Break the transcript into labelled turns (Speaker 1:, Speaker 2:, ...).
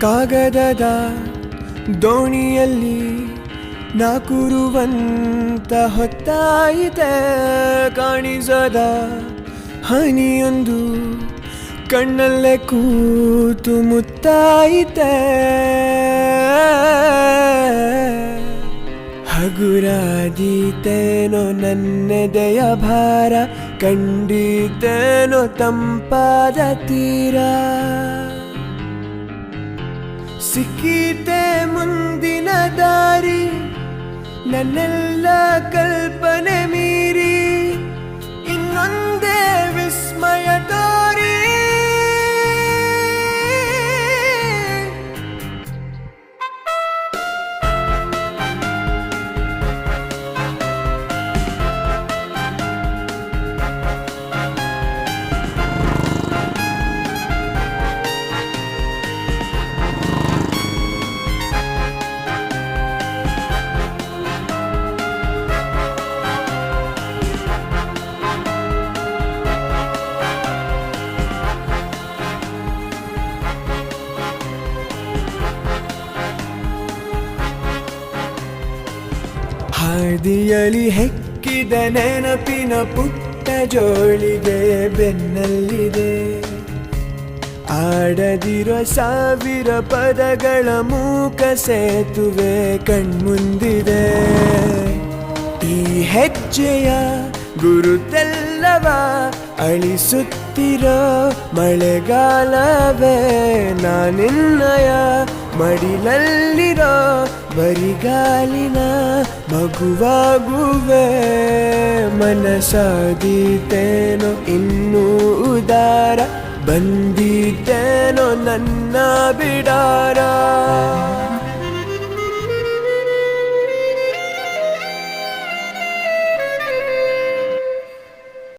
Speaker 1: ಕಾಗದದ ದೋಣಿಯಲ್ಲಿ ನಾ ಕೂರುವಂತ ಹೊತ್ತಾಯಿತೆ ಕಾಣಿಸದ ಹನಿಯೊಂದು ಕಣ್ಣಲ್ಲೇ ಕೂತು ಮುತ್ತಾಯಿತೆ. ಹಗುರಾದೀತೇನೋ ನನ್ನೆದೆಯ ಭಾರ, ಕಂಡೀತೇನೋ ತಂಪಾದ ತೀರ. ಸಿಕ್ಕೀತೆ ಮುಂದಿನ ದಾರಿ. ನನ್ನೆಲ್ಲ ಕಲ್ಪನೆ ಹಾದಿಯಲಿ ಹೆಕ್ಕಿದ ನೆನಪಿನ ಪುಟ್ಟ ಜೋಳಿಗೆ ಬೆನ್ನಲ್ಲಿದೆ. ಆಡದಿರೋ ಸಾವಿರ ಪದಗಳ ಮೂಕ ಸೇತುವೆ ಕಣ್ಮುಂದಿದೆ. ಈ ಹೆಜ್ಜೆಯ ಗುರುತೆಲ್ಲವ ಅಳಿಸುತ್ತಿರೋ ಮಳೆಗಾಲವೇ ನಾನಿನ್ನಯ ಮಡಿಲಲ್ಲಿರೋ ಬರಿಗಾಲಿನ ಮಗುವಾಗುವೆ. ಮನಸಾದೀತೇನೋ ಇನ್ನೂ ಉದಾರ ಬಂದಿದ್ದೇನೋ ನನ್ನ ಬಿಡಾರ.